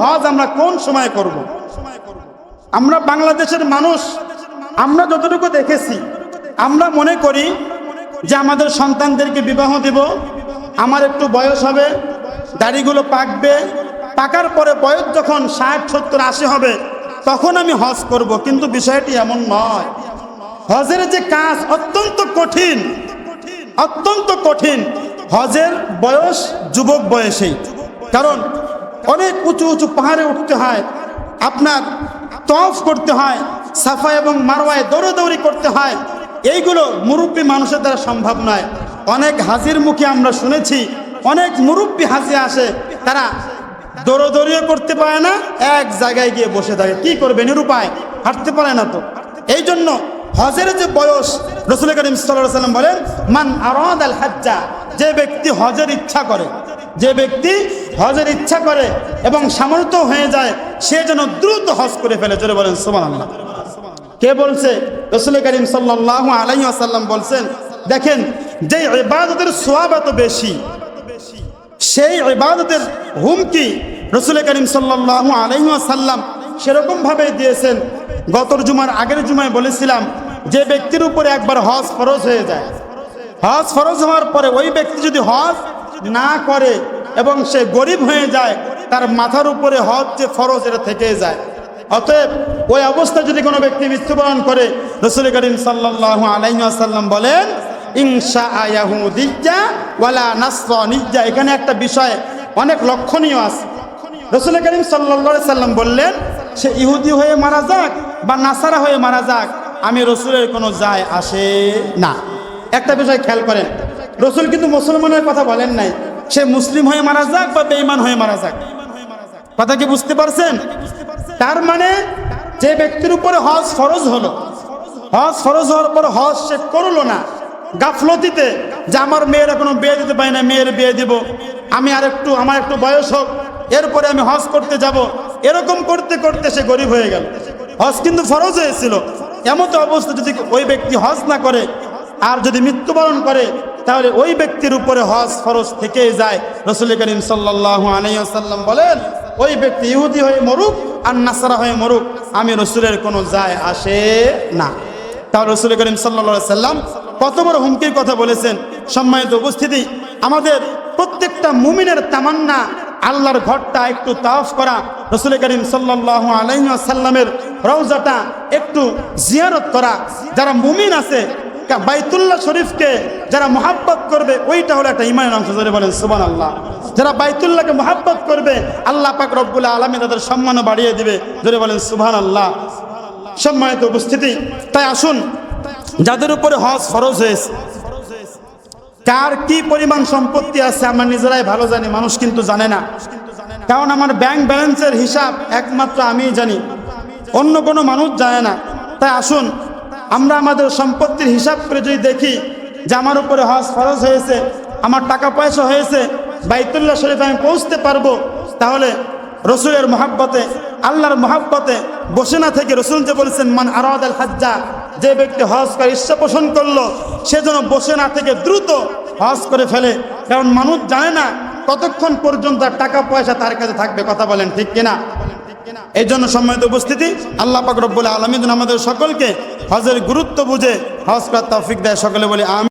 হজ আমরা কোন সময় করব। আমরা বাংলাদেশের মানুষ, আমরা যতটুকু দেখেছি, আমরা মনে করি যে আমাদের সন্তানদেরকে বিবাহ দেব, আমার একটু বয়স হবে, দাড়িগুলো পাকবে, পাকার পরে বয়স যখন ষাট, সত্তর, আশি হবে, তখন আমি হজ করব, কিন্তু বিষয়টি এমন নয়। হজের যে কাজ অত্যন্ত কঠিন অত্যন্ত কঠিন। হজের বয়স যুবক বয়সেই। কারণ অনেক উঁচু উঁচু পাহাড়ে উঠতে হয়। আপনার তফ করতে হয়, সাফা এবং মারওয়ায় দৌড়াদৌড়ি করতে হয়। এইগুলো মুরব্বী মানুষের দ্বারা সম্ভব নয়। অনেক হাজির মুখে আমরা শুনেছি, অনেক মুরব্বী হাজি আসে, তারা দৌড়দৌড়িও করতে পারে না, এক জায়গায় গিয়ে বসে থাকে। কি করবে নিরুপায়? হাঁটতে পারে না তো। এই জন্য হজের যে বয়স, রসুল করিম সাল্লাম বলেন, মান আরাদ আল হাজ্জা যে ব্যক্তি হজের ইচ্ছা করে যে ব্যক্তি হজের ইচ্ছা করে এবং সামর্থ্য হয়ে যায়, সে যেন দ্রুত হজ করে ফেলে। চলে বলেন সোমান আল্লাহ কে বলছে? রসুল করিম সাল্লাহ আলাই আসাল্লাম বলছেন, দেখেন, যে ইবাদতের সোয়াব এত বেশি, সেই ইবাদতের হুমকি রসুল করিম সাল্লাহ আলহিমাসাল্লাম সেরকমভাবে দিয়েছেন। গতর জুমার আগের জুমায় বলেছিলাম, যে ব্যক্তির উপরে একবার হজ ফরজ হয়ে যায়। হজ ফরজ হওয়ার পরে ওই ব্যক্তি যদি হজ না করে এবং সে গরিব হয়ে যায়, তার মাথার উপরে হজ যে ফরজ, এটা থেকে যায়। অতএব ওই অবস্থায় যদি কোনো ব্যক্তি মৃত্যুবরণ করে, রসুল করিম সাল্লাহ আলাইসাল্লাম বলেন ইনশা আয়াহুদিজ্জা ওয়ালা নাসরানিজ্জা এখানে একটা বিষয় অনেক লক্ষণীয় আছে। রসুল করিম সাল্লা সাল্লাম বললেন, সে ইহুদি হয়ে মারা যাক বা নাসারা হয়ে মারা যাক, আমি রসুলের কোনো যায় আসে না। একটা বিষয় খেয়াল করেন। রসুল কিন্তু মুসলমানের কথা বলেন নাই। সে মুসলিম হয়ে মারা যাক বা বেঈমান হয়ে মারা যাক? কথা কি বুঝতে পারছেন? তার মানে যে ব্যক্তির উপরে হজ ফরজ হলো, হজ ফরজ হওয়ার পর হজ সে করল না। গাফলতিতে যে আমার মেয়ের কোনো বিয়ে দিতে পারি না মেয়ের বিয়ে দিব, আমি আর একটু, আমার একটু বয়স হোক, এরপরে আমি হজ করতে যাব। এরকম করতে করতে সে গরিব হয়ে গেল। হজ কিন্তু ফরজ হয়েছিল। এমত অবস্থা যদি ওই ব্যক্তি হজ না করে, আর যদি মৃত্যুবরণ করে তাহলে ওই ব্যক্তির উপরে হজ ফরজ থেকে যায়। রসুল করিম সাল্লাহ আলাইসাল্লাম বলেন, ওই ব্যক্তি ইহুদি হয়ে মরুক আর নাসারা হয়ে মরুক। আমি রসুলের কোনো যায় আসে না। তাহলে রসুল করিম সাল্লা সাল্লাম কত বড় হুমকির কথা বলেছেন। সম্মানিত উপস্থিতি, আমাদের প্রত্যেকটা মুমিনের তামান্না আল্লাহর ঘরটা একটু তাওফ করা, রসুল করিম সাল্লাহ আলাইসাল্লামের রওজাটা একটু জিয়ারত করা, যারা মুমিন আছে বাইতুল্লাহ শরীফকে যারা মহাব্বত করবে, ওইটা হলো একটা ইমানের অংশ ধরে বলেন সুবান আল্লাহ যারা বাইতুল্লাহকে মহাব্বত করবে, আল্লাহ পাক রব্বুল আলমী তাদের সম্মানও বাড়িয়ে দিবে ধরে বলেন সুবহান আল্লাহ সম্মানিত উপস্থিতি, তাই আসুন, যাদের উপরে হজ ফরজ হয়েছে, কার কি পরিমাণ সম্পত্তি আছে, আমরা নিজেরাই ভালো জানি, মানুষ কিন্তু জানে না। কারণ আমার ব্যাংক ব্যালেন্সের হিসাব একমাত্র আমিই জানি, অন্য কোনো মানুষ জানে না। তাই আসুন আমরা আমাদের সম্পত্তির হিসাব করে যদি দেখি যে আমার উপরে হজ ফরজ হয়েছে, আমার টাকা পয়সা হয়েছে, বাইতুল্লাহ শরীফ আমি পৌঁছতে পারব, তাহলে রসুলের মহাব্বতে, আল্লাহর মহাব্বতে বসে না থেকে রসুল যে বলেছেন, মান আরাদ আল হাজ্জা যে ব্যক্তি হজ করে ইচ্ছা পোষণ করল, সে যেন বসে না থেকে দ্রুত হজ করে ফেলে। কারণ মানুষ জানে না কতক্ষণ পর্যন্ত টাকা পয়সা তার কাছে থাকবে, কথা বলেন ঠিক কিনা? এই জন্য সম্মানিত উপস্থিতি, আল্লাহ পাক রব্বুল আলমিন আমাদের সকলকে হজের গুরুত্ব বুঝে হজ করার তৌফিক দেয়। সকলে বলে আমি